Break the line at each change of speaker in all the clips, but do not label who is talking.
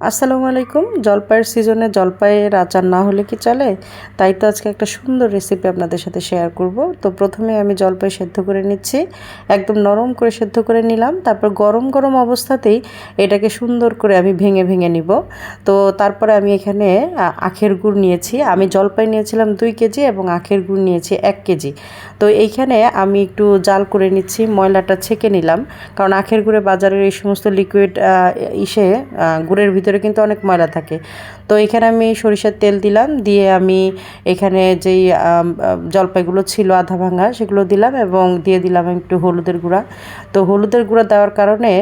আসসালামু আলাইকুম। জলপাইয়ের সিজনে জলপাইয়ের আচার না হলে কি চলে? তাই তো আজকে একটা সুন্দর রেসিপি আপনাদের সাথে শেয়ার করব। তো প্রথমে আমি জলপাই সেদ্ধ করে নিচ্ছি। একদম নরম করে সেদ্ধ করে নিলাম। তারপর গরম গরম অবস্থাতেই এটাকে সুন্দর করে আমি ভেঙে ভেঙে নিব। তো তারপরে আমি এখানে আখের গুড় নিয়েছি। আমি জলপাই নিয়েছিলাম দুই কেজি এবং আখের গুড় নিয়েছি এক কেজি। তো এইখানে আমি একটু জাল করে নিচ্ছি, ময়লাটা ছেঁকে নিলাম। কারণ আখের গুড়ে বাজারের এই সমস্ত লিকুইড ইসে গুড়ের ভিতরে ভিতরে কিন্তু অনেক ময়লা থাকে। তো এখানে আমি সরিষার তেল দিলাম, দিয়ে আমি এখানে যেই জলপাইগুলো ছিল আধা ভাঙা, সেগুলো দিলাম এবং দিয়ে দিলাম একটু হলুদের গুঁড়া। তো হলুদের গুঁড়া দেওয়ার কারণে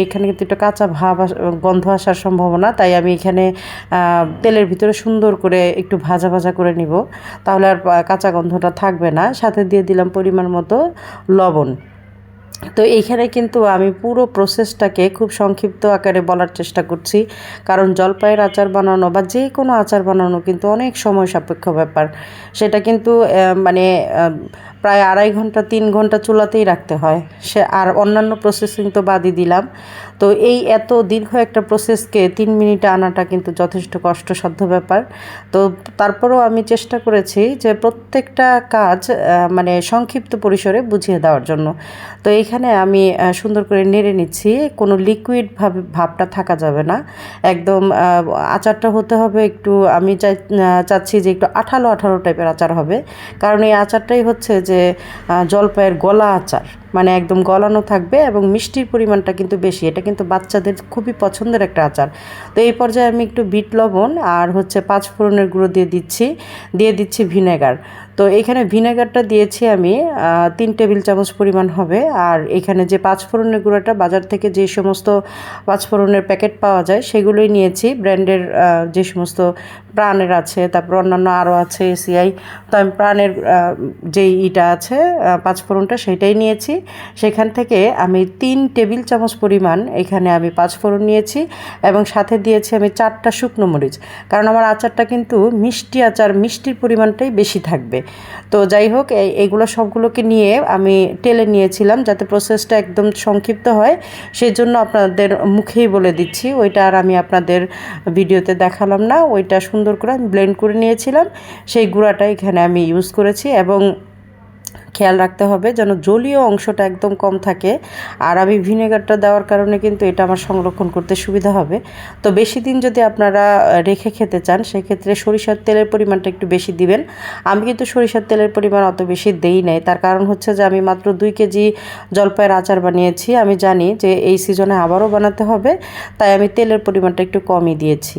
এইখানে কিন্তু একটু কাঁচা ভাব গন্ধ আসার সম্ভাবনা, তাই আমি এখানে তেলের ভিতরে সুন্দর করে একটু ভাজা ভাজা করে নিব। তাহলে আর কাঁচা গন্ধটা থাকবে না। সাথে দিয়ে দিলাম পরিমাণ মতো লবণ। তো এইখানে কিন্তু আমি পুরো প্রসেসটাকে খুব সংক্ষিপ্ত আকারে বলার চেষ্টা করছি। কারণ জলপাইয়ের আচার বানানো বা যে কোনো আচার বানানো কিন্তু অনেক সময় সাপেক্ষ ব্যাপার। সেটা কিন্তু মানে প্রায় আড়াই ঘণ্টা, তিন ঘণ্টা চুলাতেই রাখতে হয়। সে আর অন্যান্য প্রসেসিং তো বাদই দিলাম। তো এই এত দীর্ঘ একটা প্রসেসকে তিন মিনিটে আনাটা কিন্তু যথেষ্ট কষ্টসাধ্য ব্যাপার। তো তারপরেও আমি চেষ্টা করেছি যে প্রত্যেকটা কাজ মানে সংক্ষিপ্ত পরিসরে বুঝিয়ে দেওয়ার জন্য। তো এইখানে আমি সুন্দর করে নেড়ে নিচ্ছি। কোনো লিকুইড ভাবে, ভাবটা থাকা যাবে না। একদম আচারটা হতে হবে একটু, আমি চাচ্ছি যে একটু আঠালো আঠালো টাইপের আচার হবে। কারণ এই আচারটাই হচ্ছে যে জলপাইয়ের গলা আচার। মানে একদম গলানো থাকবে এবং মিষ্টির পরিমাণটা কিন্তু বেশি। এটা কিন্তু বাচ্চাদের খুবই পছন্দের একটা আচার। তো এই পর্যায়ে আমি একটু বিট লবণ আর হচ্ছে পাঁচ ফোড়নের গুঁড়ো দিয়ে দিচ্ছি দিয়ে দিচ্ছি ভিনেগার। তো এখানে ভিনেগারটা দিয়েছি আমি তিন টেবিল চামচ পরিমাণ হবে। আর এখানে যে পাঁচফোড়নের গুঁড়োটা, বাজার থেকে যে সমস্ত পাঁচফোড়নের প্যাকেট পাওয়া যায়, সেগুলোই নিয়েছি। ব্র্যান্ডের যে সমস্ত প্রাণের আছে, তারপর অন্যান্য আরও আছে, এসিআই। তো আমি প্রাণের যেই ইটা আছে পাঁচ পাঁচফোড়নটা সেটাই নিয়েছি। সেখান থেকে আমি তিন টেবিল চামচ পরিমাণ এখানে আমি পাঁচফোড়ন নিয়েছি এবং সাথে দিয়েছি আমি চারটা শুকনো মরিচ। কারণ আমার আচারটা কিন্তু মিষ্টি আচার, মিষ্টির পরিমাণটাই বেশি থাকবে। তো যাই হোক এইগুলো সবগুলোকে নিয়ে আমি টেলে নিয়েছিলাম যাতে প্রসেসটা একদম সংক্ষিপ্ত হয়। সেই জন্য আপনাদের মুখেই বলে দিচ্ছি, ওইটা আর আমি আপনাদের ভিডিওতে দেখালাম না। ওইটা সুন্দর করে আমি ব্লেন্ড করে নিয়েছিলাম। সেই গুঁড়াটা এখানে আমি ইউজ করেছি এবং খেয়াল রাখতে হবে যেন জলীয় অংশটা একদম কম থাকে। আর আমি ভিনেগারটা দেওয়ার কারণে কিন্তু এটা আমার সংরক্ষণ করতে সুবিধা হবে। তো বেশি দিন যদি আপনারা রেখে খেতে চান, সেক্ষেত্রে সরিষার তেলের পরিমাণটা একটু বেশি দিবেন। আমি কিন্তু সরিষার তেলের পরিমাণ অত বেশি দেই নাই। তার কারণ হচ্ছে যে আমি মাত্র দুই কেজি জলপাইয়ের আচার বানিয়েছি। আমি জানি যে এই সিজনে আবারও বানাতে হবে, তাই আমি তেলের পরিমাণটা একটু কমই দিয়েছি।